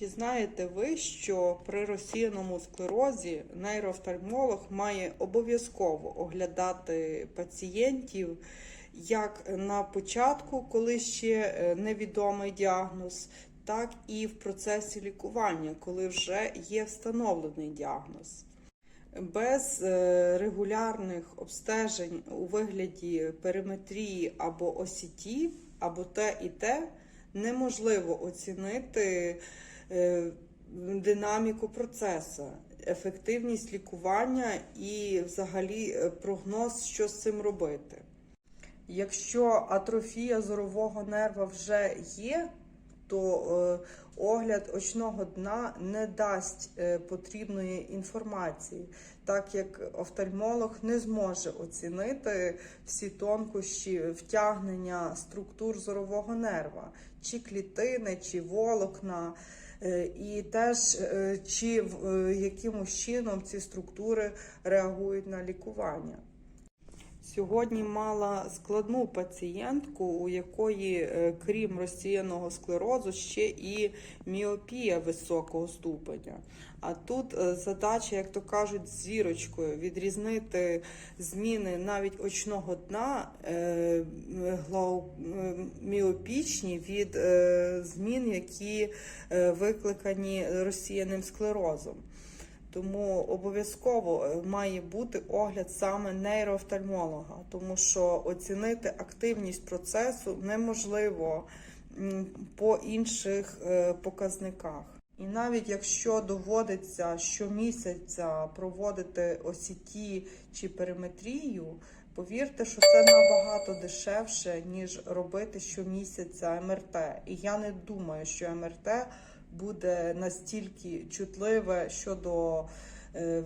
Чи знаєте ви, що при розсіяному склерозі нейроофтальмолог має обов'язково оглядати пацієнтів як на початку, коли ще е, невідомий діагноз, так і в процесі лікування, коли вже є встановлений діагноз? Без е, регулярних обстежень у вигляді периметрії або осіті, або те і те, неможливо оцінити динаміку процесу, ефективність лікування і взагалі е, прогноз, що з цим робити. Якщо атрофія зорового нерва вже є, то е, огляд очного дна не дасть е, потрібної інформації, так як офтальмолог не зможе оцінити всі тонкощі втягнення структур зорового нерва, чи клітини, чи волокна, е, і теж е, чи в- е, якимось чином ці структури реагують на лікування. Сьогодні мала складну пацієнтку, у якої, е, крім розсіяного склерозу, ще і міопія високого ступеня. А тут е, задача, як то кажуть, з зірочкою відрізнити зміни навіть очного дна е, міопічні від змін, які викликані розсіяним склерозом. Тому обов'язково е, має бути огляд саме нейроофтальмолога, тому що оцінити активність процесу неможливо по інших е, показниках. І навіть якщо доводиться щомісяця проводити осіті чи периметрію, повірте, що це набагато дешевше, ніж робити щомісяця МРТ. І я не думаю, що МРТ буде настільки чутливе щодо е,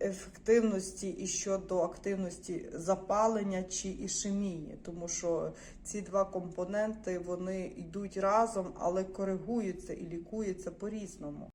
ефективності і щодо активності запалення чи ішемії, тому що ці два компоненти вони йдуть разом, але коригуються і лікуються по-різному.